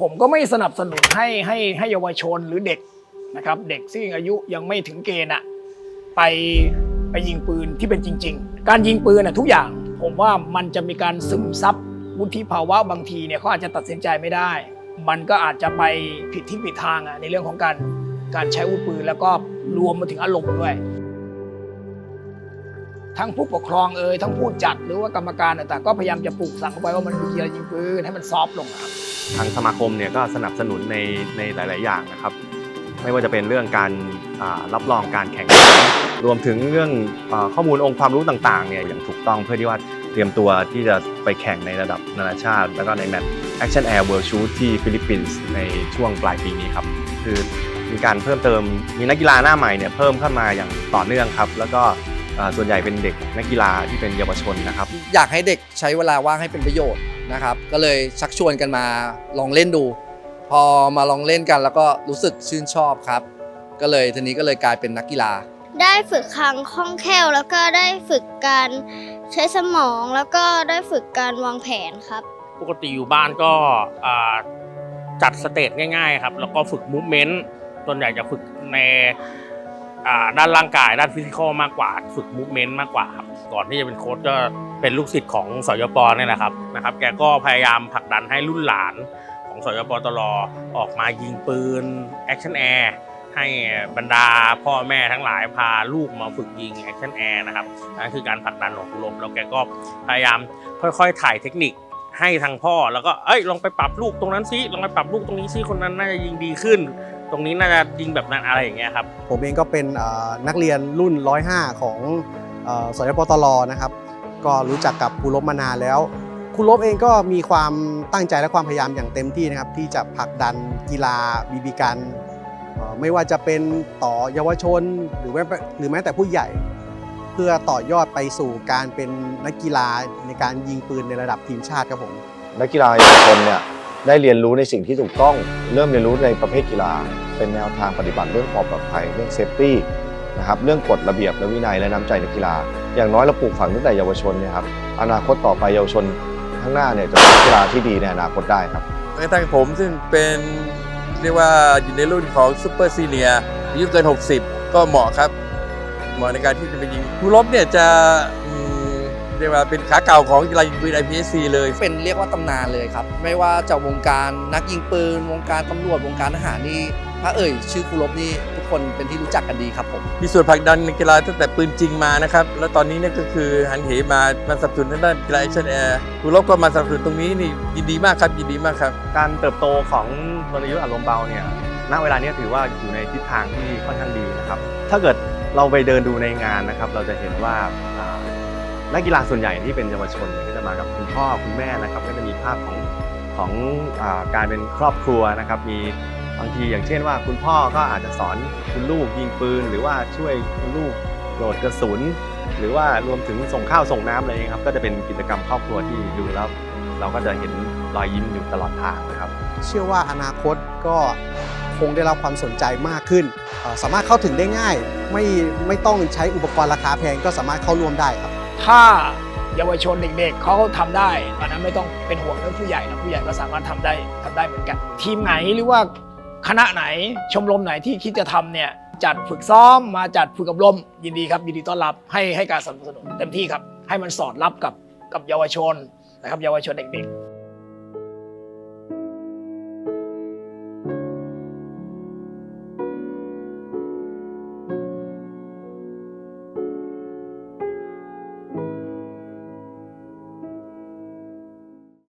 ผมก็ไม่สนับสนุนให้ให้ให้เยาวชนหรือเด็กนะครับ เด็กซึ่งอายุยังไม่ถึงเกณฑ์อะไปไปยิงปืนที่เป็นจริง ๆ การยิงปืนอะทุกอย่าง ผมว่ามันจะมีการซึมซับวุฒิภาวะบางทีเนี่ยเขาอาจจะตัดสินใจไม่ได้ มันก็อาจจะไปผิดที่ผิดทางอะในเรื่องของการการใช้อาวุธปืนแล้วก็รวมมาถึงอารมณ์ด้วย ทั้งผู้ปกครองเอ่ยทั้งผู้จัดหรือว่ากรรมการต่างๆก็พยายามจะปลูกฝังเข้าไปว่ามันมีกีฬายิงปืนให้มันซอฟต์ลงครับทางสมาคมเนี่ยก็สนับสนุนในในหลาย ๆ อย่างนะครับ ไม่ว่าจะเป็นเรื่องการรับรองการแข่งขันรวมถึงเรื่องอข้อมูลองค์ความรู้ต่าง ๆ เนี่ยอย่างถูกต้องเพื่อที่ว่าเตรียมตัวที่จะไปแข่งในระดับนานาชาติ แล้วก็ในแมตช์ Action Air World Shoot ที่ฟิลิปปินส์ในช่วงปลายปีนี้ครับ คือมีการเพิ่มเติมมีนักกีฬาหน้าใหม่เนี่ยเพิ่มเข้ามาอย่างต่อเนื่องครับ แล้วก็ ส่วนใหญ่เป็นเด็กนักกีฬาที่เป็นเยาวชนนะครับ อยากให้เด็กใช้เวลาว่างให้เป็นประโยชน์นะครับ ก็เลยชักชวนกันมาลองเล่นดู พอมาลองเล่นกันแล้วก็รู้สึกชื่นชอบครับ ก็เลยทีนี้ก็เลยกลายเป็นนักกีฬา ได้ฝึกคลังคล่องแคล่ว แล้วก็ได้ฝึกการใช้สมองแล้วก็ได้ฝึกการวางแผนครับ ปกติอยู่บ้านก็อ่าจัดสเตจง่ายๆครับแล้วก็ฝึกมูฟเมนต์ส่วนใหญ่จะฝึกในอ่า ด้านร่างกายด้านฟิสิกอลมากกว่าฝึกมูฟเมนต์มากกว่าครับก่อนที่จะเป็นโค้ชก็เป็นลูกศิษย์ของสยปเนี่ยนะครับนะครับ แกก็พยายามผลักดันให้รุ่นหลานของสยปตลอออกมายิงปืนแอคชั่นแอร์ให้บรรดาพ่อแม่ทั้งหลายพาลูกมาฝึกยิงแอคชั่นแอร์นะครับนั่นคือการผลักดันของคุลบแล้วแกก็พยายามค่อยๆถ่ายเทคนิคให้ทางพ่อแล้วก็เอ้ยลองไปปรับลูกตรงนั้นซิลองไปปรับลูกตรงนี้ซิคนนั้นน่าจะยิงดีขึ้น ตรงนี้น่าจะยิงแบบนั้นอะไรอย่างเงี้ยครับ ผมเองก็เป็นเอ่อนักเรียนรุ่น 105 ของเอ่อสยปตลนะครับ ก็รู้จักกับครูลบมานานแล้วครูลบเองก็มีความตั้งใจและความพยายามอย่างเต็มที่นะครับที่จะผลักดันกีฬาบีบีกันเอ่อไม่ว่าจะเป็นต่อเยาวชนหรือแม้หรือแม้แต่ผู้ใหญ่ เพื่อต่อยอดไปสู่การเป็นนักกีฬาในการยิงปืนในระดับทีมชาติครับผมนักกีฬาเยาวชนเนี่ย ได้เรียนรู้ในสิ่งที่ถูกต้อง เริ่มเรียนรู้ในประเภทกีฬา เป็นแนวทางปฏิบัติเรื่องความปลอดภัย เรื่องเซฟตี้นะครับเรื่องกฎระเบียบและวินัยและน้ำใจในกีฬา อย่างน้อยเราปลูกฝังตั้งแต่เยาวชนเนี่ยครับอนาคตต่อไปเยาวชนข้างหน้าเนี่ยจะเป็นกีฬาที่ดีในอนาคตได้ครับกระทั่งผมซึ่งเป็นเรียกว่าอยู่ในรุ่นของซูเปอร์ซีเนียอายุเกิน 60 ก็เหมาะครับ เหมาะในการที่จะไปยิงผู้รบเนี่ยจะม เรียกว่าเป็นขาเก่าของกีฬายิงปืน IPSC เลย เป็นเรียกว่าตำนานเลยครับ ไม่ว่าจะวงการนักยิงปืน วงการตำรวจวงการทหารนี่ถ้าเอ่ย ชื่อครูลบนี่ทุกคนเป็นที่รู้จักกันดีครับผมมีส่วนผลักดันในกีฬาตั้งแต่ปืนจริงมานะครับ แล้วตอนนี้เนี่ยก็คือหันเหมามาสนับสนุนทางด้านกีฬาแอคชั่นแอร์ผู้รบก็มาสนับสนุนตรงนี้นี่ยินดีมากครับยินดีมากครับ การเติบโตของรณยุทธ์อารมณ์เบาเนี่ยณเวลานี้ถือว่าอยู่ในทิศทางที่ค่อนข้างดีนะครับถ้าเกิดเราไปเดินดูในงานนะครับ เราจะเห็นว่าอ่า นักกีฬาส่วนใหญ่ที่เป็นเยาวชนก็จะมากับคุณพ่อคุณแม่นะครับก็จะมีภาพของของอการเป็นครอบครัวนะครับมีบางทีอย่างเช่นว่าคุณพ่อก็อาจจะสอนคุณลูกยิงปืน หรือว่าช่วยคุณลูกโหลดกระสุน หรือว่ารวมถึงส่งข้าวส่งน้ำอะไรอย่างเงี้ยครับก็จะเป็นกิจกรรมครอบครัวที่ดูแล้วเราก็จะเห็นรอยยิ้มอยู่ตลอดทางนะครับ เชื่อว่าอนาคตก็คงได้รับความสนใจมากขึ้น สามารถเข้าถึงได้ง่าย ไม่ไม่ต้องใช้อุปกรณ์ราคาแพงก็สามารถเข้าร่วมได้ครับ ถ้าเยาวชนเด็กๆเขาทำได้อันนั้นไม่ต้องเป็นห่วงเรื่องผู้ใหญ่นะผู้ใหญ่ก็สามารถทำได้ทำได้เหมือนกัน ทีมไหนหรือว่าคณะไหนชมรมไหนที่คิดจะทำเนี่ยจัดฝึกซ้อมมาจัดฝึกอบรมยินดีครับยินดีต้อนรับให้ให้การสนับสนุนเต็มที่ครับให้มันสอดรับกับกับเยาวชนนะครับเยาวชนเด็กๆ